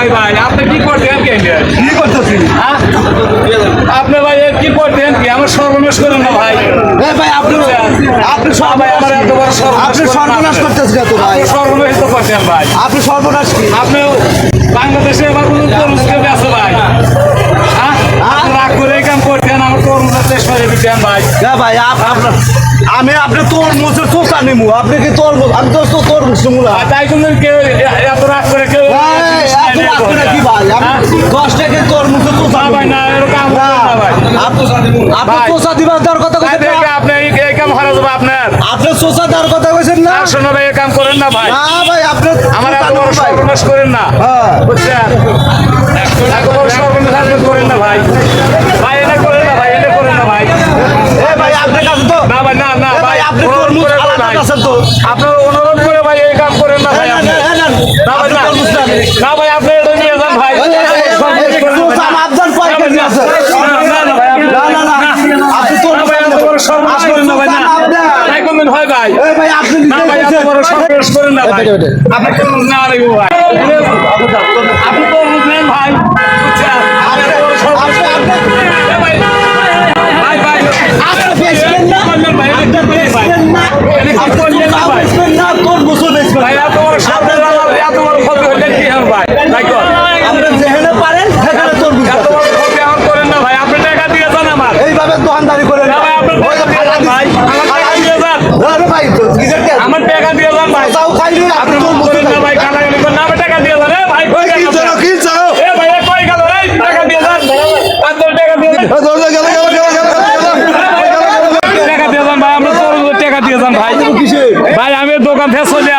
ভাই ভাই আপনি কি করছেন কি? করতেছি? হ্যাঁ? আপনি ভাই কি করতেন কি? আমার সর্বনাশ করেন না ভাই। ভাই আপনি আপনি সব ভাই আমার এত বড় আপনি সর্বনাশ। করতেছেন কত ভাই। সর্বনাশ তো করছেন ভাই। আপনি সর্বনাশ কি? আপনি বাংলাদেশে এবার কোনো তরমুজ আছে ভাই? হ্যাঁ? রাগ করে কাম করছেন আমার তরমুজের দেশ করে ভাই। না ভাই আপ- আপনার আমি আপনি তোর মুখে চোষা নেব আপনি কি তোর আমি তো তোর মুখ নেব না। তাই কেউ এত রাগ কি ভাই? দশ টাকা তোর মুখে চোষা ভাই না এরকম কাম না করবেন না ভাই আপনি আপনি দিবার দেওয়ার কথা ভাই, কইছেন দেখে না আপনি এই- এই কাম হারা যাবে আপনার। আপনি চোষা দেওয়ার কথা কইছেন না? শোনো ভাই এই কাম করেন না ভাই। না ভাই আপনি আমার এত বড় সর্বনাশ করেন না। বুঝছেন? এত বড় সর্বনাশ আপনি করেন না ভাই। ভাই এটা করেন না ভাই এটা করেন না ভাই। এ ভাই আপনার কাছে তো না ভাই না না এ ভাই ভাই আপনি অনুরোধ তরমুজ করে আলাদা ভাই আছেন তো আপনার অনুরোধ করে ভাই এই কাম করেন না ভাই এই আপনি নেন, এই নেন, না ভাই আপনি না তরমুজ নেন। না ভাই আপনি এটা নিয়ে যান ভাই এই, এই, এই, সর্বনাশ এই, করেন না, চোষা ভাই। আফজাল পাইকারি আছে। না, না, না, ভাই, আপনি- না, না, না, আপনি না, তরমুজ ভাই, এত নেবেন। বড় সর্বনাশ করেন না, ভাই, না। চোষা আপনার। তাই কোনদিন হয় ভাই ভাই আপনি না ভাই এত বড় সর্বনাশ করেন না ভাই। আপনি তরমুজ না ভাই। আপনি তরমুজ ভাই।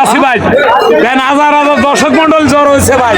আছি ভাই হাজার হাজার দর্শক মন্ডল জ্বর হয়েছে ভাই